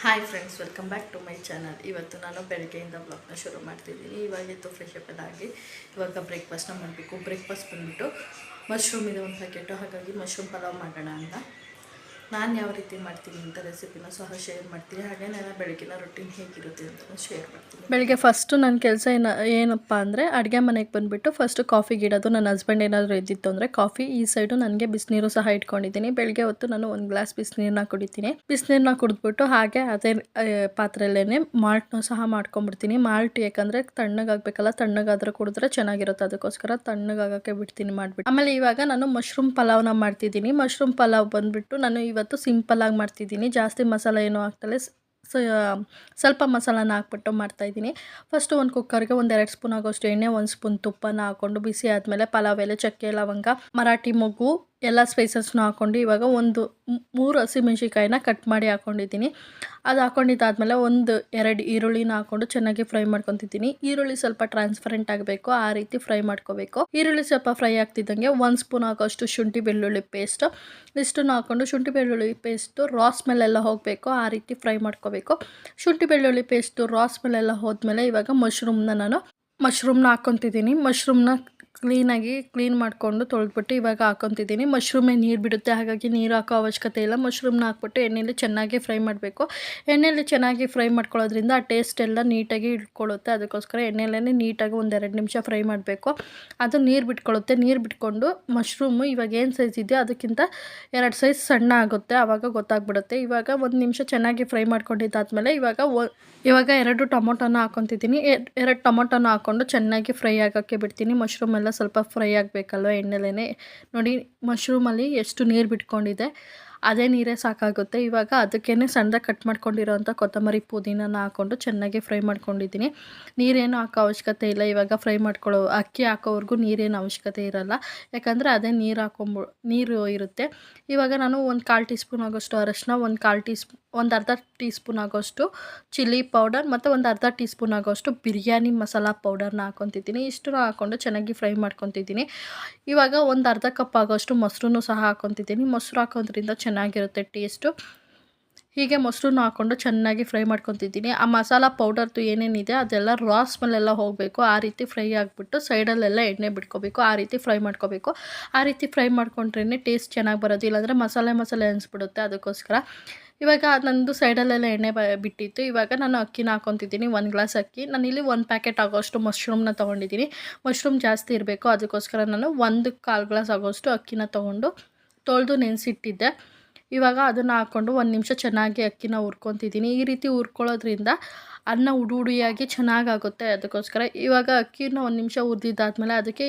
Hi friends welcome back to my channel ಇವತ್ತು ನಾನು ಬೆಳಗ್ಗೆಯಿಂದ ಬ್ಲಾಗ್ನ ಶುರು ಮಾಡ್ತಿದ್ದೀನಿ. ಇವಾಗಿತ್ತು ಫ್ರೆಶ್ ಅಪ್ ಆಗಿ ಇವಾಗ ಬ್ರೇಕ್ಫಾಸ್ಟ್ನ ಮಾಡಬೇಕು. ಬ್ರೇಕ್ಫಾಸ್ಟ್ ಬಂದುಬಿಟ್ಟು ಮಶ್ರೂಮ್ ಇದೆ ಒಂದು ಪ್ಯಾಕೆಟು ಹಾಗಾಗಿ ಮಶ್ರೂಮ್ ಪಲಾವ್ ಮಾಡೋಣ ಅಂತ. ನಾನು ಯಾವ ರೀತಿ ಮಾಡ್ತೀನಿ ಅಂತ ರೆಸಿಪಿನ ಸಹ ಶೇರ್ ಮಾಡ್ತೀನಿ. ಹಾಗೆ ನನ್ನ ಬೆಳಗಿನ ರೊಟೀನ್ ಹೇಗಿರುತ್ತೆ ಅಂತ ಶೇರ್ ಮಾಡ್ತೀನಿ. ಬೆಳಗ್ಗೆ ಫಸ್ಟು ನನ್ನ ಕೆಲಸ ಏನ, ಏನಪ್ಪ ಅಂದರೆ ಅಡುಗೆ ಮನೆಗೆ ಬಂದುಬಿಟ್ಟು ಫಸ್ಟು ಕಾಫಿಗೆ ಇಡೋದು ನನ್ನ ಹಸ್ಬೆಂಡ್ ಏನಾದರೂ ಇದ್ದಿತ್ತು ಅಂದರೆ ಕಾಫಿ ಈ ಸೈಡು ನನಗೆ ಬಿಸಿನೀರು ಸಹ ಇಟ್ಕೊಂಡಿದ್ದೀನಿ. ಬೆಳಗ್ಗೆ ಹೊತ್ತು ನಾನು ಒಂದು ಗ್ಲಾಸ್ ಬಿಸಿನೀರನ್ನ ಕುಡಿತೀನಿ. ಬಿಸಿನೀರನ್ನ ಕುಡಿದ್ಬಿಟ್ಟು ಹಾಗೆ ಅದೇ ಪಾತ್ರೆಯಲ್ಲೇ ಮಾಲ್ಟ್ನೂ ಸಹ ಮಾಡ್ಕೊಂಡ್ಬಿಡ್ತೀನಿ. ಮಾಲ್ಟ್ ಯಾಕಂದರೆ ತಣ್ಣಗಾಗಬೇಕಲ್ಲ, ತಣ್ಣಗಾದರೂ ಕುಡಿದ್ರೆ ಚೆನ್ನಾಗಿರುತ್ತೆ. ಅದಕ್ಕೋಸ್ಕರ ತಣ್ಣಗಾಗಕ್ಕೆ ಬಿಡ್ತೀನಿ ಮಾಡಿಬಿಟ್ಟು. ಆಮೇಲೆ ಇವಾಗ ನಾನು ಮಶ್ರೂಮ್ ಪಲಾವ್ನ ಮಾಡ್ತಿದ್ದೀನಿ. ಮಶ್ರೂಮ್ ಪಲಾವ್ ಬಂದುಬಿಟ್ಟು ನಾನು ಇವತ್ತು ಸಿಂಪಲ್ಲಾಗಿ ಮಾಡ್ತಿದ್ದೀನಿ. ಜಾಸ್ತಿ ಮಸಾಲೆ ಏನೂ ಹಾಕ್ತಲೇ ಸ್ವಲ್ಪ ಮಸಾಲಾನ ಹಾಕ್ಬಿಟ್ಟು ಮಾಡ್ತಾಯಿದ್ದೀನಿ ಫಸ್ಟು ಒಂದು ಕುಕ್ಕರ್ಗೆ ಒಂದು ಎರಡು ಸ್ಪೂನ್ ಆಗೋಷ್ಟು ಎಣ್ಣೆ, ಒಂದು ಸ್ಪೂನ್ ತುಪ್ಪನ ಹಾಕ್ಕೊಂಡು ಬಿಸಿ ಆದಮೇಲೆ ಪಲಾವ್, ಎಲೆ, ಚಕ್ಕೆ, ಲವಂಗ, ಮರಾಠಿ, ಮೊಗ್ಗು ಎಲ್ಲ ಸ್ಪೈಸಸ್ನು ಹಾಕ್ಕೊಂಡು ಇವಾಗ ಒಂದು ಮೂರು ಹಸಿಮೆಣ್ಸಿಕಾಯಿನ ಕಟ್ ಮಾಡಿ ಹಾಕ್ಕೊಂಡಿದ್ದೀನಿ ಅದು ಹಾಕ್ಕೊಂಡಿದ್ದಾದಮೇಲೆ ಒಂದು ಎರಡು ಈರುಳ್ಳಿನ ಹಾಕ್ಕೊಂಡು ಚೆನ್ನಾಗಿ ಫ್ರೈ ಮಾಡ್ಕೊತಿದ್ದೀನಿ. ಈರುಳ್ಳಿ ಸ್ವಲ್ಪ ಟ್ರಾನ್ಸ್ಪರೆಂಟ್ ಆಗಬೇಕು, ಆ ರೀತಿ ಫ್ರೈ ಮಾಡ್ಕೋಬೇಕು. ಈರುಳ್ಳಿ ಸ್ವಲ್ಪ ಫ್ರೈ ಆಗ್ತಿದ್ದಂಗೆ ಒಂದು ಸ್ಪೂನ್ ಹಾಕೋಷ್ಟು ಶುಂಠಿ ಬೆಳ್ಳುಳ್ಳಿ ಪೇಸ್ಟ್ ಇಷ್ಟನ್ನು ಹಾಕ್ಕೊಂಡು ಶುಂಠಿ ಬೆಳ್ಳುಳ್ಳಿ ಪೇಸ್ಟು ರಾ ಸ್ಮೆಲ್ಲೆಲ್ಲ ಹೋಗಬೇಕು, ಆ ರೀತಿ ಫ್ರೈ ಮಾಡ್ಕೋಬೇಕು. ಶುಂಠಿ ಬೆಳ್ಳುಳ್ಳಿ ಪೇಸ್ಟು ರಾ ಸ್ಮೆಲ್ಲೆಲ್ಲ ಹೋದ್ಮೇಲೆ ಇವಾಗ ಮಶ್ರೂಮ್ನ ನಾನು ಮಶ್ರೂಮ್ನ ಹಾಕ್ಕೊತಿದ್ದೀನಿ. ಮಶ್ರೂಮ್ನ ಕ್ಲೀನಾಗಿ ಕ್ಲೀನ್ ಮಾಡಿಕೊಂಡು ತೊಳೆದ್ಬಿಟ್ಟು ಇವಾಗ ಹಾಕೊತಿದ್ದೀನಿ. ಮಶ್ರೂಮೇ ನೀರು ಬಿಡುತ್ತೆ, ಹಾಗಾಗಿ ನೀರು ಹಾಕೋ ಅವಶ್ಯಕತೆ ಇಲ್ಲ. ಮಶ್ರೂಮ್ನ ಹಾಕ್ಬಿಟ್ಟು ಎಣ್ಣೆಯಲ್ಲಿ ಚೆನ್ನಾಗಿ ಫ್ರೈ ಮಾಡಬೇಕು. ಎಣ್ಣೆಯಲ್ಲಿ ಚೆನ್ನಾಗಿ ಫ್ರೈ ಮಾಡ್ಕೊಳ್ಳೋದ್ರಿಂದ ಆ ಟೇಸ್ಟ್ ಎಲ್ಲ ನೀಟಾಗಿ ಇಟ್ಕೊಳ್ಳುತ್ತೆ. ಅದಕ್ಕೋಸ್ಕರ ಎಣ್ಣೆಲೇ ನೀಟಾಗಿ ಒಂದೆರಡು ನಿಮಿಷ ಫ್ರೈ ಮಾಡಬೇಕು. ಅದು ನೀರು ಬಿಟ್ಕೊಳ್ಳುತ್ತೆ. ನೀರು ಬಿಟ್ಕೊಂಡು ಮಶ್ರೂಮು ಇವಾಗ ಏನು ಸೈಜ್ ಇದೆಯೋ ಅದಕ್ಕಿಂತ ಎರಡು ಸೈಜ್ ಸಣ್ಣ ಆಗುತ್ತೆ. ಆವಾಗ ಗೊತ್ತಾಗ್ಬಿಡುತ್ತೆ. ಇವಾಗ ಒಂದು ನಿಮಿಷ ಚೆನ್ನಾಗಿ ಫ್ರೈ ಮಾಡ್ಕೊಂಡಿದ್ದಾದ್ಮೇಲೆ ಇವಾಗ ಇವಾಗ ಎರಡು ಟೊಮೊಟೊನ ಹಾಕೊತಿದ್ದೀನಿ. ಎರಡು ಟೊಮೊಟೊನ ಹಾಕ್ಕೊಂಡು ಚೆನ್ನಾಗಿ ಫ್ರೈ ಆಗೋಕ್ಕೆ ಬಿಡ್ತೀನಿ. ಮಶ್ರೂಮ್ ಸ್ವಲ್ಪ ಫ್ರೈ ಆಗಬೇಕಲ್ವ ಎಣ್ಣೆಲೇ ನೋಡಿ ಮಶ್ರೂಮಲ್ಲಿ ಎಷ್ಟು ನೀರು ಬಿಟ್ಕೊಂಡಿದೆ. ಅದೇ ನೀರೇ ಸಾಕಾಗುತ್ತೆ. ಇವಾಗ ಅದಕ್ಕೇ ಸಣ್ಣದಾಗಿ ಕಟ್ ಮಾಡ್ಕೊಂಡಿರೋವಂಥ ಕೊತ್ತಂಬರಿ ಪುದೀನನ ಹಾಕ್ಕೊಂಡು ಚೆನ್ನಾಗಿ ಫ್ರೈ ಮಾಡ್ಕೊಂಡಿದ್ದೀನಿ. ನೀರೇನು ಹಾಕೋ ಅವಶ್ಯಕತೆ ಇಲ್ಲ. ಇವಾಗ ಫ್ರೈ ಮಾಡ್ಕೊಳ್ಳೋ ಅಕ್ಕಿ ಹಾಕೋವರೆಗೂ ನೀರೇನು ಅವಶ್ಯಕತೆ ಇರಲ್ಲ. ಯಾಕಂದರೆ ಅದೇ ನೀರು ಹಾಕೊಂಬ, ನೀರು ಇರುತ್ತೆ. ಇವಾಗ ನಾನು ಒಂದು ಕಾಲು ಟೀ ಸ್ಪೂನ್ ಆಗೋಷ್ಟು ಅರಶಿನ, ಒಂದು ಕಾಲು ಟೀ ಸ್ಪೂ ಒಂದು ಅರ್ಧ ಟೀ ಸ್ಪೂನ್ ಆಗೋಷ್ಟು ಚಿಲ್ಲಿ ಪೌಡರ್ ಮತ್ತು ಒಂದು ಅರ್ಧ ಟೀ ಸ್ಪೂನ್ ಆಗೋಷ್ಟು ಬಿರಿಯಾನಿ ಮಸಾಲ ಪೌಡರ್ನ ಹಾಕೊತಿದ್ದೀನಿ ಇಷ್ಟನ್ನು ಹಾಕ್ಕೊಂಡು ಚೆನ್ನಾಗಿ ಫ್ರೈ ಮಾಡ್ಕೊತಿದ್ದೀನಿ. ಇವಾಗ ಒಂದು ಅರ್ಧ ಕಪ್ ಆಗೋಷ್ಟು ಮೊಸರು ಸಹ ಹಾಕ್ಕೊತಿದ್ದೀನಿ. ಮೊಸರು ಹಾಕೋದ್ರಿಂದ ಚೆನ್ನಾಗಿರುತ್ತೆ ಟೇಸ್ಟು. ಹೀಗೆ ಮೊಸರನ್ನು ಹಾಕ್ಕೊಂಡು ಚೆನ್ನಾಗಿ ಫ್ರೈ ಮಾಡ್ಕೊತಿದ್ದೀನಿ. ಆ ಮಸಾಲ ಪೌಡರ್ದು ಏನೇನಿದೆ ಅದೆಲ್ಲ ರಾ ಸ್ಮೆಲ್ಲೆಲ್ಲ ಹೋಗಬೇಕು. ಆ ರೀತಿ ಫ್ರೈ ಆಗಿಬಿಟ್ಟು ಸೈಡಲ್ಲೆಲ್ಲ ಎಣ್ಣೆ ಬಿಟ್ಕೋಬೇಕು. ಆ ರೀತಿ ಫ್ರೈ ಮಾಡ್ಕೋಬೇಕು. ಆ ರೀತಿ ಫ್ರೈ ಮಾಡ್ಕೊಂಡ್ರೇ ಟೇಸ್ಟ್ ಚೆನ್ನಾಗಿ ಬರೋದು. ಇಲ್ಲಾಂದರೆ ಮಸಾಲೆ ಮಸಾಲೆ ಅನಿಸ್ಬಿಡುತ್ತೆ ಅದಕ್ಕೋಸ್ಕರ. ಇವಾಗ ನಂದು ಸೈಡಲ್ಲೆಲ್ಲ ಎಣ್ಣೆ ಬಿಟ್ಟಿತ್ತು. ಇವಾಗ ನಾನು ಅಕ್ಕಿನ ಹಾಕ್ಕೊತಿದ್ದೀನಿ ಒಂದು ಗ್ಲಾಸ್ ಅಕ್ಕಿ. ನಾನು ಇಲ್ಲಿ ಒಂದು ಪ್ಯಾಕೆಟ್ ಆಗೋಷ್ಟು ಮಶ್ರೂಮ್ನ ತೊಗೊಂಡಿದ್ದೀನಿ. ಮಶ್ರೂಮ್ ಜಾಸ್ತಿ ಇರಬೇಕು. ಅದಕ್ಕೋಸ್ಕರ ನಾನು ಒಂದು ಕಾಲು ಗ್ಲಾಸ್ ಆಗೋಷ್ಟು ಅಕ್ಕಿನ ತೊಗೊಂಡು ತೊಳೆದು ನೆನೆಸಿಟ್ಟಿದ್ದೆ. ಇವಾಗ ಅದನ್ನು ಹಾಕ್ಕೊಂಡು ಒಂದು ನಿಮಿಷ ಚೆನ್ನಾಗಿ ಅಕ್ಕಿನ ಹುರ್ಕೊತಿದ್ದೀನಿ. ಈ ರೀತಿ ಹುರ್ಕೊಳ್ಳೋದ್ರಿಂದ ಅನ್ನ ಉಡು ಉಡಿಯಾಗಿ ಚೆನ್ನಾಗಾಗುತ್ತೆ ಅದಕ್ಕೋಸ್ಕರ. ಇವಾಗ ಅಕ್ಕಿನ ಒಂದು ನಿಮಿಷ ಹುರಿದಿದ್ದಾದ್ಮೇಲೆ ಅದಕ್ಕೆ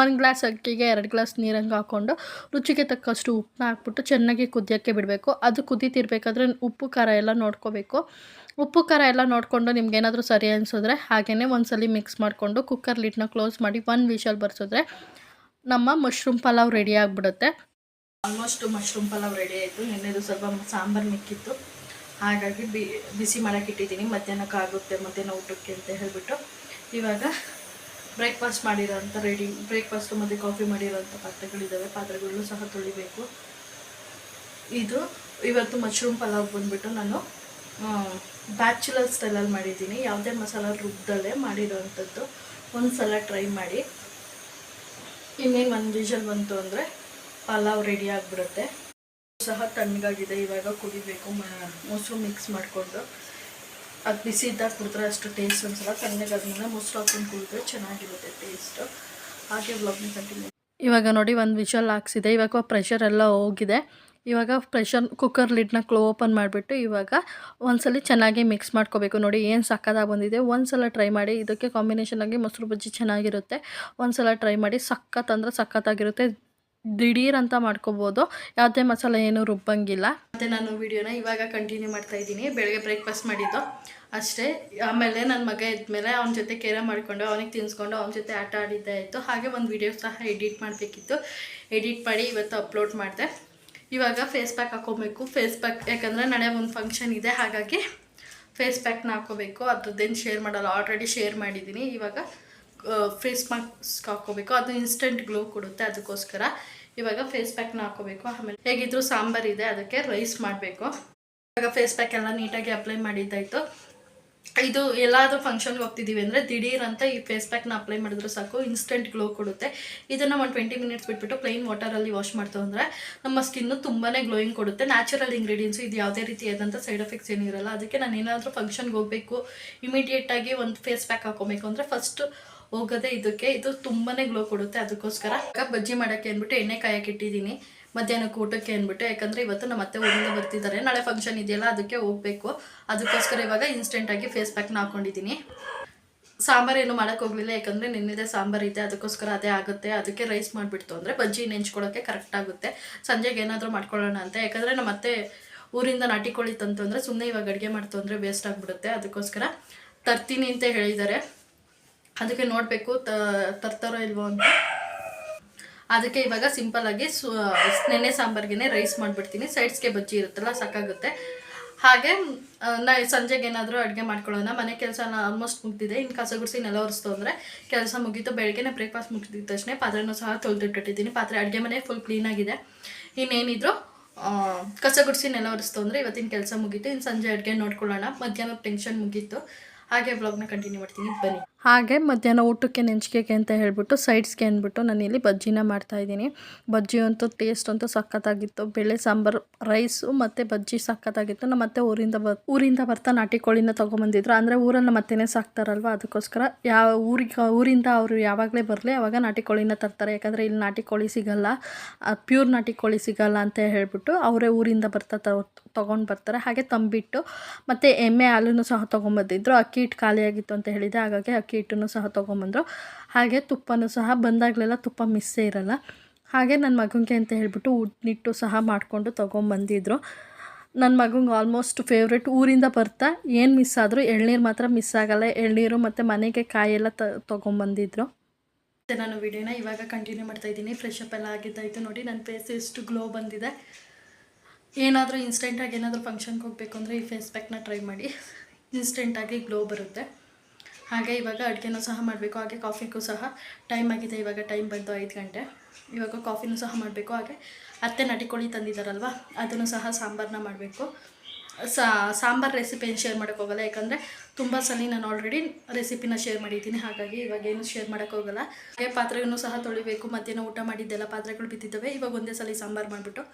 ಒಂದು ಗ್ಲಾಸ್ ಅಕ್ಕಿಗೆ ಎರಡು ಗ್ಲಾಸ್ ನೀರಂಗೆ ಹಾಕ್ಕೊಂಡು ರುಚಿಗೆ ತಕ್ಕಷ್ಟು ಉಪ್ಪನ್ನ ಹಾಕ್ಬಿಟ್ಟು ಚೆನ್ನಾಗಿ ಕುದಿಯೋಕ್ಕೆ ಬಿಡಬೇಕು. ಅದು ಕುದೀತಿರ್ಬೇಕಾದ್ರೆ ಉಪ್ಪು, ಖಾರ ಎಲ್ಲ ನೋಡ್ಕೋಬೇಕು. ಉಪ್ಪು, ಖಾರ ಎಲ್ಲ ನೋಡಿಕೊಂಡು ನಿಮ್ಗೇನಾದರೂ ಸರಿ ಅನಿಸಿದ್ರೆ ಹಾಗೆಯೇ ಒಂದ್ಸಲಿ ಮಿಕ್ಸ್ ಮಾಡಿಕೊಂಡು ಕುಕ್ಕರ್ ಲಿಡ್ನ ಕ್ಲೋಸ್ ಮಾಡಿ ಒಂದು ವಿಷಲ್ ಬರ್ಸಿದ್ರೆ ನಮ್ಮ ಮಶ್ರೂಮ್ ಪಲಾವ್ ರೆಡಿ ಆಗಿಬಿಡುತ್ತೆ. ಆಲ್ಮೋಸ್ಟ್ ಮಶ್ರೂಮ್ ಪಲಾವ್ ರೆಡಿ ಆಯಿತು. ನಿನ್ನೆದು ಸ್ವಲ್ಪ ಸಾಂಬಾರು ಮಿಕ್ಕಿತ್ತು. ಹಾಗಾಗಿ ಬಿ, ಬಿಸಿ ಮಾಡೋಕೆ ಇಟ್ಟಿದ್ದೀನಿ. ಮಧ್ಯಾಹ್ನಕ್ಕೆ ಆಗುತ್ತೆ, ಮಧ್ಯಾಹ್ನ ಊಟಕ್ಕೆ ಅಂತ ಹೇಳಿಬಿಟ್ಟು. ಇವಾಗ ಬ್ರೇಕ್ಫಾಸ್ಟ್ ಮಾಡಿರೋಂಥ ರೆಡಿ ಬ್ರೇಕ್ಫಾಸ್ಟು ಮತ್ತು ಕಾಫಿ ಮಾಡಿರೋಂಥ ಪಾತ್ರೆಗಳಿದ್ದಾವೆ ಪಾತ್ರೆಗಳು ಸಹ ತೊಳಿಬೇಕು. ಇದು ಇವತ್ತು ಮಶ್ರೂಮ್ ಪಲಾವ್ ಬಂದುಬಿಟ್ಟು ನಾನು ಬ್ಯಾಚುಲರ್ ಸ್ಟೈಲಲ್ಲಿ ಮಾಡಿದ್ದೀನಿ. ಯಾವುದೇ ಮಸಾಲ ರುಬ್ದಲ್ಲೇ ಮಾಡಿರೋವಂಥದ್ದು ಒಂದು ಸಲ ಟ್ರೈ ಮಾಡಿ. ಇನ್ನೇನು ಒಂದು ವಿಷಲ್ ಬಂತು ಅಂದರೆ ಪಲಾವ್ ರೆಡಿ ಆಗಿಬಿಡುತ್ತೆ. ಸಹ ತಣ್ಣಗಾಗಿದೆ, ಇವಾಗ ಕುಡಿಬೇಕು ಮೊಸರು ಮಿಕ್ಸ್ ಮಾಡಿಕೊಂಡು. ಅದು ಬಿಸಿ ಇದ್ದಾಗ ಕುಡಿದ್ರೆ ಅಷ್ಟು ಟೇಸ್ಟ್ ಅನ್ಸಲ್ಲ ತಣ್ಣಗಾದ್ಮೇಲೆ ಮೊಸರು ಹಾಕೊಂಡು ಕುಡಿದ್ರೆ ಚೆನ್ನಾಗಿರುತ್ತೆ ಟೇಸ್ಟು ಹಾಗೆ ಬ್ಲಾಗ್ನ ಕಂಟಿನ್ಯೂ ಇವಾಗ ನೋಡಿ ಒಂದು ವಿಷಲ್ ಹಾಕ್ಸಿದೆ. ಇವಾಗ ಪ್ರೆಷರ್ ಎಲ್ಲ ಹೋಗಿದೆ. ಇವಾಗ ಪ್ರೆಷರ್ ಕುಕ್ಕರ್ ಲಿಡ್ನ ಕ್ಲೋ ಓಪನ್ ಮಾಡಿಬಿಟ್ಟು ಇವಾಗ ಒಂದ್ಸಲ ಚೆನ್ನಾಗಿ ಮಿಕ್ಸ್ ಮಾಡ್ಕೋಬೇಕು. ನೋಡಿ ಏನು ಸಕ್ಕದಾಗಿ ಬಂದಿದೆ. ಒಂದ್ಸಲ ಟ್ರೈ ಮಾಡಿ, ಇದಕ್ಕೆ ಕಾಂಬಿನೇಷನ್ ಆಗಿ ಮೊಸರು ಬಜ್ಜಿ ಚೆನ್ನಾಗಿರುತ್ತೆ. ಒಂದ್ಸಲ ಟ್ರೈ ಮಾಡಿ ಸಖತ್ ಅಂದರೆ ಸಖತ್ತಾಗಿರುತ್ತೆ ದಿಢೀರ್ ಅಂತ ಮಾಡ್ಕೋಬೋದು. ಯಾವುದೇ ಮಸಾಲ ಏನು ರುಬ್ಬಂಗಿಲ್ಲ. ಮತ್ತು ನಾನು ವಿಡಿಯೋನ ಇವಾಗ ಕಂಟಿನ್ಯೂ ಮಾಡ್ತಾ ಇದ್ದೀನಿ. ಬೆಳಗ್ಗೆ ಬ್ರೇಕ್ಫಾಸ್ಟ್ ಮಾಡಿದ್ದು. ಅಷ್ಟೇ. ಆಮೇಲೆ ನನ್ನ ಮಗ ಇದ್ಮೇಲೆ ಅವನ ಜೊತೆ ಕೇರ ಮಾಡಿಕೊಂಡು, ಅವನಿಗೆ ತಿನ್ನಿಸ್ಕೊಂಡು ಅವನ ಜೊತೆ ಆಟ ಆಡಿದ್ದೆ ಆಯಿತು ಹಾಗೆ ಒಂದು ವಿಡಿಯೋ ಸಹ ಎಡಿಟ್ ಮಾಡಬೇಕಿತ್ತು. ಎಡಿಟ್ ಮಾಡಿ ಇವತ್ತು ಅಪ್ಲೋಡ್ ಮಾಡಿದೆ. ಇವಾಗ ಫೇಸ್ ಪ್ಯಾಕ್ ಹಾಕ್ಕೋಬೇಕು ಫೇಸ್ ಪ್ಯಾಕ್ ಯಾಕಂದರೆ ನಾಳೆ ಒಂದು ಫಂಕ್ಷನ್ ಇದೆ. ಹಾಗಾಗಿ ಫೇಸ್ ಪ್ಯಾಕ್ನ ಹಾಕ್ಕೋಬೇಕು ಅದ್ರದ್ದೇನು ಶೇರ್ ಮಾಡಲ್ಲ. ಆಲ್ರೆಡಿ ಶೇರ್ ಮಾಡಿದ್ದೀನಿ. ಇವಾಗ ಫೇಸ್ ಮಾಸ್ಕ್ ಹಾಕೋಬೇಕು ಅದು ಇನ್ಸ್ಟೆಂಟ್ ಗ್ಲೋ ಕೊಡುತ್ತೆ ಅದಕ್ಕೋಸ್ಕರ. ಇವಾಗ ಫೇಸ್ ಪ್ಯಾಕ್ನ ಹಾಕೋಬೇಕು ಆಮೇಲೆ ಹೇಗಿದ್ರು ಸಾಂಬಾರಿದೆ ಅದಕ್ಕೆ ರೈಸ್ ಮಾಡಬೇಕು. ಇವಾಗ ಫೇಸ್ ಪ್ಯಾಕ್ ಎಲ್ಲ ನೀಟಾಗಿ ಅಪ್ಲೈ ಮಾಡಿದ್ದಾಯಿತು. ಇದು ಎಲ್ಲಾದರೂ ಫಂಕ್ಷನ್ಗೆ ಹೋಗ್ತಿದ್ದೀವಿ ಅಂದರೆ ದಿಢೀರ್ ಅಂತ ಈ ಫೇಸ್ ಪ್ಯಾಕ್ನ ಅಪ್ಲೈ ಮಾಡಿದ್ರೆ ಸಾಕು. ಇನ್ಸ್ಟೆಂಟ್ ಗ್ಲೋ ಕೊಡುತ್ತೆ. ಇದನ್ನು ಒಂದು ಟ್ವೆಂಟಿ ಮಿನಿಟ್ಸ್ ಬಿಟ್ಬಿಟ್ಟು ಪ್ಲೈನ್ ವಾಟರಲ್ಲಿ ವಾಶ್ ಮಾಡ್ತು ಅಂದರೆ ನಮ್ಮ ಸ್ಕಿನ್ನು ತುಂಬಾ ಗ್ಲೋಯಿಂಗ್ ಕೊಡುತ್ತೆ. ನ್ಯಾಚುರಲ್ ಇಂಗ್ರೀಡಿಯೆಂಟ್ಸು ಇದು ಯಾವುದೇ ರೀತಿಯಾದಂಥ ಸೈಡ್ ಎಫೆಕ್ಟ್ಸ್ ಏನಿರಲ್ಲ. ಅದಕ್ಕೆ ನಾನು ಏನಾದರೂ ಫಂಕ್ಷನ್ಗೆ ಹೋಗಬೇಕು ಇಮಿಡಿಯೇಟಾಗಿ ಒಂದು ಫೇಸ್ ಪ್ಯಾಕ್ ಹಾಕೋಬೇಕು ಅಂದರೆ ಫಸ್ಟ್ ಹೋಗೋದೇ ಇದಕ್ಕೆ ಇದು ತುಂಬಾನೇ ಗ್ಲೋ ಕೊಡುತ್ತೆ ಅದಕ್ಕೋಸ್ಕರ. ಬಜ್ಜಿ ಮಾಡೋಕ್ಕೆ ಅಂದ್ಬಿಟ್ಟು ಎಣ್ಣೆ ಕಾಯಕ್ಕೆ ಇಟ್ಟಿದ್ದೀನಿ. ಮಧ್ಯಾಹ್ನಕ್ಕೆ ಊಟಕ್ಕೆ ಅಂದ್ಬಿಟ್ಟು, ಯಾಕಂದರೆ ಇವತ್ತು ನಮ್ಮ ಅತ್ತೆ ಊರಿಂದ ಬರ್ತಿದ್ದಾರೆ. ನಾಳೆ ಫಂಕ್ಷನ್ ಇದೆಯಲ್ಲ, ಅದಕ್ಕೆ ಹೋಗಬೇಕು. ಅದಕ್ಕೋಸ್ಕರ ಇವಾಗ ಇನ್ಸ್ಟೆಂಟಾಗಿ ಫೇಸ್ ಪ್ಯಾಕ್ನ ಹಾಕೊಂಡಿದ್ದೀನಿ. ಸಾಂಬಾರು ಏನು ಮಾಡೋಕ್ಕೆ ಹೋಗ್ಲಿಲ್ಲ, ಯಾಕಂದರೆ ನಿನ್ನೆದೇ ಸಾಂಬಾರ್ ಇದೆ, ಅದಕ್ಕೋಸ್ಕರ ಅದೇ ಆಗುತ್ತೆ. ಅದಕ್ಕೆ ರೈಸ್ ಮಾಡಿಬಿಡ್ತು. ಅಂದರೆ ಬಜ್ಜಿ ನೆಂಚ್ಕೊಳ್ಳೋಕ್ಕೆ ಕರೆಕ್ಟ್ ಆಗುತ್ತೆ. ಸಂಜೆಗೆ ಏನಾದರೂ ಮಾಡ್ಕೊಳ್ಳೋಣ ಅಂತ. ಯಾಕಂದರೆ ನಮ್ಮ ಅತ್ತೆ ಊರಿಂದ ನಾಟಿ ಕೋಳಿ ತಂತು ಅಂದರೆ ಸುಮ್ಮನೆ ಇವಾಗ ಅಡುಗೆ ಮಾಡ್ತು ಅಂದರೆ ವೇಸ್ಟ್ ಆಗಿಬಿಡುತ್ತೆ. ಅದಕ್ಕೋಸ್ಕರ ತರ್ತೀನಿ ಅಂತ ಹೇಳಿದ್ದಾರೆ. ಅದಕ್ಕೆ ನೋಡಬೇಕು ತರ್ತಾರೋ ಇಲ್ವೋ ಅಂತ. ಅದಕ್ಕೆ ಇವಾಗ ಸಿಂಪಲ್ ಆಗಿ ಸು, ನೆನೆ ಸಾಂಬಾರ್ಗೆ ರೈಸ್ ಮಾಡಿಬಿಡ್ತೀನಿ. ಸೈಡ್ಸ್ಗೆ ಬಜ್ಜಿ ಇರುತ್ತಲ್ಲ, ಸಾಕಾಗುತ್ತೆ. ಹಾಗೆ ನಾ ಸಂಜೆಗೆ ಏನಾದರೂ ಅಡುಗೆ ಮಾಡ್ಕೊಳ್ಳೋಣ. ಮನೆ ಕೆಲಸ ಆಲ್ಮೋಸ್ಟ್ ಮುಗ್ದಿದೆ. ಇನ್ನು ಕಸ ಗುಡಿಸಿ ನೆಲ ಒರೆಸ್ತು ಅಂದರೆ ಕೆಲಸ ಮುಗೀತು. ಬೆಳಗ್ಗೆನೇ ಬ್ರೇಕ್ಫಾಸ್ಟ್ ಮುಗಿದ ತಕ್ಷಣ ಪಾತ್ರೆನೂ ಸಹ ತೊಳೆದಿಟ್ಟಿದ್ದೀನಿ ಪಾತ್ರೆ ಅಡುಗೆ ಮನೆ ಫುಲ್ ಕ್ಲೀನಾಗಿದೆ ಇನ್ನೇನಿದ್ರು ಕಸ ಗುಡಿಸಿ ನೆಲ ಒರೆಸ್ತು ಅಂದರೆ ಇವತ್ತಿನ ಕೆಲಸ ಮುಗೀತು. ಇನ್ನು ಸಂಜೆ ಅಡುಗೆ ನೋಡ್ಕೊಳ್ಳೋಣ. ಮಧ್ಯಾಹ್ನ ಟೆನ್ಷನ್ ಮುಗೀತು. ಹಾಗೆ ಬ್ಲಾಗ್ನ ಕಂಟಿನ್ಯೂ ಮಾಡ್ತೀನಿ. ಬನ್ನಿ. ಹಾಗೆ ಮಧ್ಯಾಹ್ನ ಊಟಕ್ಕೆ ನೆಂಚಿಕೆಗೆ ಅಂತ ಹೇಳಿಬಿಟ್ಟು ಸೈಡ್ಸ್ಗೆ ಅಂದ್ಬಿಟ್ಟು ನಾನು ಇಲ್ಲಿ ಬಜ್ಜಿನ ಮಾಡ್ತಾಯಿದ್ದೀನಿ ಬಜ್ಜಿ ಅಂತೂ ಟೇಸ್ಟ್ ಅಂತೂ ಸಖತ್ತಾಗಿತ್ತು. ಬೇಳೆ ಸಾಂಬಾರು ರೈಸು ಮತ್ತು ಬಜ್ಜಿ ಸಖತ್ತಾಗಿತ್ತು. ನಮ್ಮ ಮತ್ತೆ ಊರಿಂದ ಬ, ಊರಿಂದ ಬರ್ತಾ ನಾಟಿ ಕೋಳಿನ ತೊಗೊಂಬಂದಿದ್ರು. ಅಂದರೆ ಊರಲ್ಲಿ ಮತ್ತೆನೇ ಸಾಕ್ತಾರಲ್ವ? ಅದಕ್ಕೋಸ್ಕರ ಯಾವ ಊರಿಗೆ, ಊರಿಂದ ಅವರು ಯಾವಾಗಲೇ ಬರಲಿ ಆವಾಗ ನಾಟಿ ಕೋಳಿನ ತರ್ತಾರೆ. ಯಾಕಂದರೆ ಇಲ್ಲಿ ನಾಟಿ ಕೋಳಿ ಸಿಗಲ್ಲ. ಪ್ಯೂರ್ ನಾಟಿ ಕೋಳಿ ಸಿಗಲ್ಲ ಅಂತ ಹೇಳಿಬಿಟ್ಟು ಅವರೇ ಊರಿಂದ ಬರ್ತಾ ತೊಗೊಂಡು ಬರ್ತಾರೆ. ಹಾಗೆ ತಂಬಿಟ್ಟು ಮತ್ತು ಎಮ್ಮೆ ಹಾಲನ್ನು ಸಹ ತೊಗೊಂಬಂದಿದ್ರು. ಅಕ್ಕಿ ಹಿಟ್ಟು ಖಾಲಿಯಾಗಿತ್ತು ಅಂತ ಹೇಳಿದೆ. ಹಾಗಾಗಿ ಅಕ್ಕಿ ಹಿಟ್ಟನ್ನು ಸಹ ತೊಗೊಂಬಂದರು. ಹಾಗೆ ತುಪ್ಪನೂ ಸಹ ಬಂದಾಗಲೆಲ್ಲ ತುಪ್ಪ ಮಿಸ್ಸೇ ಇರಲ್ಲ. ಹಾಗೆ ನನ್ನ ಮಗನಿಗೆ ಅಂತ ಹೇಳಿಬಿಟ್ಟು ಉಡ್ನಿಟ್ಟು ಸಹ ಮಾಡಿಕೊಂಡು ತೊಗೊಂಬಂದಿದ್ರು. ನನ್ನ ಮಗಂಗೆ ಆಲ್ಮೋಸ್ಟ್ ಫೇವ್ರೆಟ್ ಊರಿಂದ ಬರ್ತಾ. ಏನು ಮಿಸ್ ಆದರೂ ಎಳ್ನೀರು ಮಾತ್ರ ಮಿಸ್ ಆಗಲ್ಲ. ಎಳ್ನೀರು ಮತ್ತು ಮನೆಗೆ ಕಾಯೆಲ್ಲ ತ, ತೊಗೊಂಬಂದಿದ್ರು. ಮತ್ತೆ ನಾನು ವಿಡಿಯೋನ ಇವಾಗ ಕಂಟಿನ್ಯೂ ಮಾಡ್ತಾ ಇದ್ದೀನಿ. ಫ್ರೆಶ್ ಅಪ್ ಎಲ್ಲ ಆಗಿದ್ದಾಯಿತು ನೋಡಿ. ನನ್ನ ಫೇಸ್ ಎಷ್ಟು ಗ್ಲೋ ಬಂದಿದೆ. ಏನಾದರೂ ಇನ್ಸ್ಟೆಂಟಾಗಿ ಏನಾದರೂ ಫಂಕ್ಷನ್ಗೆ ಹೋಗಬೇಕು ಅಂದರೆ ಈ ಫೇಸ್ ಪ್ಯಾಕ್ನ ಟ್ರೈ ಮಾಡಿ. ಇನ್ಸ್ಟೆಂಟಾಗಿ ಗ್ಲೋ ಬರುತ್ತೆ. ಹಾಗೆ ಇವಾಗ ಅಡುಗೆನೂ ಸಹ ಮಾಡಬೇಕು, ಹಾಗೆ ಕಾಫಿಗೂ ಸಹ ಟೈಮ್ ಆಗಿದೆ, ಇವಾಗ ಟೈಮ್ ಬಂದು ಐದು ಗಂಟೆ. ಇವಾಗ ಕಾಫಿನೂ ಸಹ ಮಾಡಬೇಕು, ಹಾಗೆ ಅತ್ತೆ ನಟಿಕೋಳಿ ತಂದಿದ್ದಾರಲ್ವ, ಅದನ್ನು ಸಹ ಸಾಂಬಾರನ್ನ ಮಾಡಬೇಕು. ಸಾ, ಸಾಂಬಾರು ರೆಸಿಪಿ ಏನು ಶೇರ್ ಮಾಡೋಕ್ಕೋಗಲ್ಲ ಯಾಕಂದರೆ ತುಂಬ ಸಲ ನಾನು ಆಲ್ರೆಡಿ ರೆಸಿಪಿನ ಶೇರ್ ಮಾಡಿದ್ದೀನಿ, ಹಾಗಾಗಿ ಇವಾಗ ಏನು ಶೇರ್ ಮಾಡೋಕ್ಕೋಗಲ್ಲ ಹಾಗೆ ಪಾತ್ರೆಗಳನ್ನು ಸಹ ತೊಳಿಬೇಕು, ಮಧ್ಯಾಹ್ನ ಊಟ ಮಾಡಿದ್ದೆಲ್ಲ ಪಾತ್ರೆಗಳು ಬಿದ್ದಿದ್ದಾವೆ, ಇವಾಗ ಒಂದೇ ಸಲ ಸಾಂಬಾರು ಮಾಡಿಬಿಟ್ಟು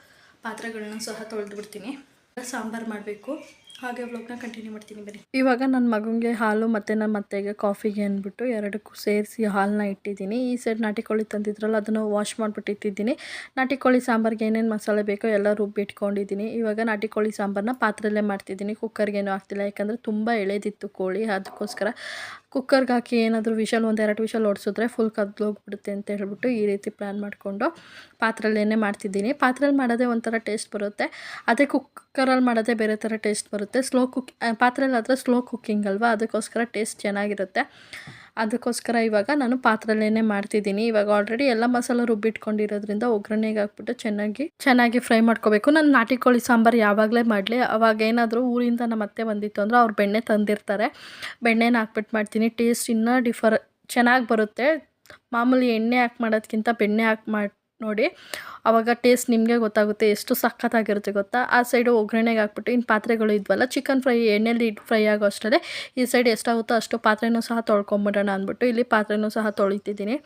ಪಾತ್ರೆಗಳನ್ನ ಸಹ ತೊಳೆದು ಬಿಡ್ತೀನಿ ಸಾಂಬಾರು ಮಾಡಬೇಕು. ಹಾಗೆ ವ್ಲಾಗ್ನ ಕಂಟಿನ್ಯೂ ಮಾಡ್ತೀನಿ ಬನ್ನಿ. ಇವಾಗ ನನ್ನ ಮಗನಿಗೆ ಹಾಲು ಮತ್ತು ನನ್ನ ಮತ್ತೆಗೆ ಕಾಫಿಗೆ ಅಂದ್ಬಿಟ್ಟು ಎರಡಕ್ಕೂ ಸೇರಿಸಿ ಹಾಲನ್ನ ಇಟ್ಟಿದ್ದೀನಿ. ಈ ಸೈಡ್ ನಾಟಿ ಕೋಳಿ ತಂದಿದ್ರಲ್ಲ, ಅದನ್ನು ವಾಶ್ ಮಾಡಿಬಿಟ್ಟು ಇಟ್ಟಿದ್ದೀನಿ. ನಾಟಿ ಕೋಳಿ ಸಾಂಬಾರಿಗೆ ಏನೇನು ಮಸಾಲೆ ಬೇಕೋ ಎಲ್ಲ ರುಬ್ಬಿ ಇಟ್ಕೊಂಡಿದ್ದೀನಿ. ಇವಾಗ ನಾಟಿ ಕೋಳಿ ಸಾಂಬಾರನ್ನ ಪಾತ್ರೆಯಲ್ಲೇ ಮಾಡ್ತಿದ್ದೀನಿ. ಕುಕ್ಕರ್ಗೇನು ಆಗ್ತಿಲ್ಲ, ಯಾಕಂದರೆ ತುಂಬ ಎಳೆದಿತ್ತು ಕೋಳಿ, ಅದಕ್ಕೋಸ್ಕರ. ಕುಕ್ಕರ್ಗೆ ಹಾಕಿ ಏನಾದರೂ ವಿಷಲ್ ಎರಡು ವಿಷಲ್ ಓಡಿಸಿದ್ರೆ ಫುಲ್ ಕದ್ಲೋಗ್ಬಿಡುತ್ತೆ ಅಂತ ಹೇಳ್ಬಿಟ್ಟು ಈ ರೀತಿ ಪ್ಲ್ಯಾನ್ ಮಾಡಿಕೊಂಡು ಪಾತ್ರೆಯಲ್ಲೇ ಮಾಡ್ತಿದ್ದೀನಿ. ಪಾತ್ರೆಯಲ್ಲಿ ಮಾಡೋದೇ ಒಂಥರ ಟೇಸ್ಟ್ ಬರುತ್ತೆ. ಅದೇ ಕುಕ್ಕರಲ್ಲಿ ಮಾಡೋದೇ ಬೇರೆ ಥರ ಟೇಸ್ಟ್ ಬರುತ್ತೆ. ಸ್ಲೋ ಕುಕ್ ಪಾತ್ರೆಯಲ್ಲಿ ಆದರೆ ಸ್ಲೋ ಕುಕ್ಕಿಂಗ್ ಅಲ್ವಾ? ಅದಕ್ಕೋಸ್ಕರ ಟೇಸ್ಟ್ ಚೆನ್ನಾಗಿರುತ್ತೆ. ಅದಕ್ಕೋಸ್ಕರ ಇವಾಗ ನಾನು ಪಾತ್ರೆಲೇನೆ ಮಾಡ್ತಿದ್ದೀನಿ. ಇವಾಗ ಆಲ್ರೆಡಿ ಎಲ್ಲ ಮಸಾಲ ರುಬ್ಬಿಟ್ಕೊಂಡಿರೋದ್ರಿಂದ ಒಗ್ಗರಣೆಗೆ ಹಾಕ್ಬಿಟ್ಟು ಚೆನ್ನಾಗಿ ಚೆನ್ನಾಗಿ ಫ್ರೈ ಮಾಡ್ಕೋಬೇಕು. ನಾನು ನಾಟಿ ಕೋಳಿ ಸಾಂಬಾರು ಯಾವಾಗಲೇ ಮಾಡಲಿ. ಅವಾಗ ಏನಾದರೂ ಊರಿಂದ ನಮ್ಮ ಅತ್ತೆ ಬಂದಿತ್ತು ಅಂದರೆ ಅವ್ರು ಬೆಣ್ಣೆ ತಂದಿರ್ತಾರೆ. ಬೆಣ್ಣೆನ ಹಾಕ್ಬಿಟ್ಟು ಮಾಡ್ತೀನಿ. ಟೇಸ್ಟ್ ಇನ್ನೂ ಡಿಫರ್ ಚೆನ್ನಾಗಿ ಬರುತ್ತೆ. ಮಾಮೂಲಿ ಎಣ್ಣೆ ಹಾಕಿ ಮಾಡೋದ್ಕಿಂತ ಬೆಣ್ಣೆ ಹಾಕಿ ಮಾಡಿ ನೋಡಿ ಆವಾಗ ಟೇಸ್ಟ್ ನಿಮಗೆ ಗೊತ್ತಾಗುತ್ತೆ ಎಷ್ಟು ಸಖತ್ತಾಗಿರುತ್ತೆ ಗೊತ್ತಾ? ಆ ಸೈಡು ಒಗ್ಗರಣೆಗೆ ಹಾಕ್ಬಿಟ್ಟು ಇನ್ನು ಪಾತ್ರೆಗಳು ಇದ್ವಲ್ಲ ಚಿಕನ್ ಫ್ರೈ ಇಟ್ಟು ಫ್ರೈ ಆಗೋ ಅಷ್ಟೇ ಈ ಸೈಡ್ ಎಷ್ಟಾಗುತ್ತೋ ಅಷ್ಟು ಪಾತ್ರೆನೂ ಸಹ ತೊಳ್ಕೊಂಬಿಡೋಣ ಅಂದ್ಬಿಟ್ಟು ಇಲ್ಲಿ ಪಾತ್ರೆನೂ ಸಹ ತೊಳಿತಿದ್ದೀನಿ.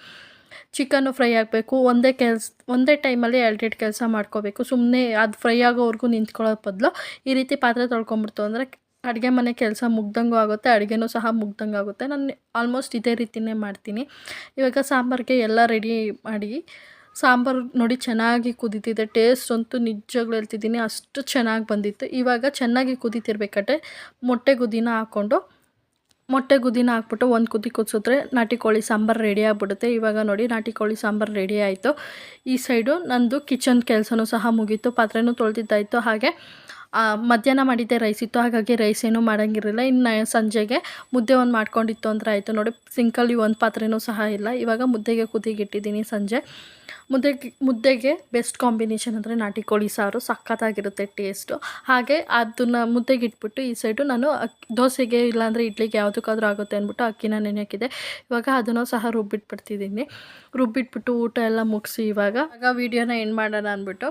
ಚಿಕನ್ನು ಫ್ರೈ ಆಗಬೇಕು, ಒಂದೇ ಕೆಲಸ, ಒಂದೇ ಟೈಮಲ್ಲಿ ಎರಡೆರಡು ಕೆಲಸ ಮಾಡ್ಕೋಬೇಕು. ಸುಮ್ಮನೆ ಅದು ಫ್ರೈ ಆಗೋವರೆಗೂ ನಿಂತ್ಕೊಳ್ಳೋ ಬದಲು ಈ ರೀತಿ ಪಾತ್ರೆ ತೊಳ್ಕೊಂಬಿಡ್ತು ಅಂದರೆ ಅಡುಗೆ ಮನೆ ಕೆಲಸ ಮುಗ್ದಂಗೂ ಆಗುತ್ತೆ, ಅಡುಗೆನೂ ಸಹ ಮುಗ್ದಂಗೆ ಆಗುತ್ತೆ. ನಾನು ಆಲ್ಮೋಸ್ಟ್ ಇದೇ ರೀತಿಯೇ ಮಾಡ್ತೀನಿ. ಇವಾಗ ಸಾಂಬಾರಿಗೆ ಎಲ್ಲ ರೆಡಿ ಮಾಡಿ ಸಾಂಬಾರು ನೋಡಿ ಚೆನ್ನಾಗಿ ಕುದೀತಿದೆ ಟೇಸ್ಟ್ ಅಂತೂ ನಿಜವಾಗ್ಲೂ ಹೇಳ್ತಿದ್ದೀನಿ, ಅಷ್ಟು ಚೆನ್ನಾಗಿ ಬಂದಿತ್ತು. ಇವಾಗ ಚೆನ್ನಾಗಿ ಕುದೀತಿರ್ಬೇಕಾದ್ರೆ ಮೊಟ್ಟೆ ಗುದಿನ ಹಾಕ್ಕೊಂಡು, ಮೊಟ್ಟೆ ಗುದಿನ ಹಾಕ್ಬಿಟ್ಟು ಒಂದು ಕುದಿ ಕುದಿಸಿದ್ರೆ ನಾಟಿ ಕೋಳಿ ಸಾಂಬಾರು ರೆಡಿ ಆಗಿಬಿಡುತ್ತೆ. ಇವಾಗ ನೋಡಿ ನಾಟಿ ಕೋಳಿ ಸಾಂಬಾರು ರೆಡಿ ಆಯಿತು. ಈ ಸೈಡು ನಂದು ಕಿಚನ್ ಕೆಲಸನೂ ಸಹ ಮುಗೀತು, ಪಾತ್ರೆನೂ ತೊಳೆದಿದ್ದಾಯಿತು. ಹಾಗೆ ಮಧ್ಯಾಹ್ನ ಮಾಡಿದ್ದೆ ರೈಸ್ ಇತ್ತು, ಹಾಗಾಗಿ ರೈಸ್ ಏನೂ ಮಾಡೋಂಗಿರಲಿಲ್ಲ. ಇನ್ನು ಸಂಜೆಗೆ ಮುದ್ದೆ ಒಂದು ಮಾಡ್ಕೊಂಡಿತ್ತು ಅಂದರೆ ಆಯಿತು ನೋಡಿ, ಸಿಂಕಲ್ಲಿ ಒಂದು ಪಾತ್ರೆನೂ ಸಹ ಇಲ್ಲ. ಇವಾಗ ಮುದ್ದೆಗೆ ಕುದಿಗಿಟ್ಟಿದ್ದೀನಿ ಸಂಜೆ. ಮುದ್ದೆಗೆ ಮುದ್ದೆಗೆ ಬೆಸ್ಟ್ ಕಾಂಬಿನೇಷನ್ ಅಂದರೆ ನಾಟಿ ಕೋಳಿ ಸಾರು ಸಖತ್ತಾಗಿರುತ್ತೆ ಟೇಸ್ಟು ಹಾಗೆ ಅದನ್ನು ಮುದ್ದೆಗೆ ಇಟ್ಬಿಟ್ಟು ಈ ಸೈಡು ನಾನು ದೋಸೆಗೆ ಇಲ್ಲಾಂದರೆ ಇಡ್ಲಿಗೆ ಯಾವುದಕ್ಕಾದ್ರೂ ಆಗುತ್ತೆ ಅಂದ್ಬಿಟ್ಟು ಅಕ್ಕಿನ ನೆನೆಯೋಕ್ಕಿದೆ ಇವಾಗ ಅದನ್ನು ಸಹ ರುಬ್ಬಿಟ್ಬಿಡ್ತಿದ್ದೀನಿ. ರುಬ್ಬಿಟ್ಬಿಟ್ಟು ಊಟ ಎಲ್ಲ ಮುಗಿಸಿ ಇವಾಗ ಆಗ ವೀಡಿಯೋನ ಎಂಡ್ ಮಾಡೋಣ ಅಂದ್ಬಿಟ್ಟು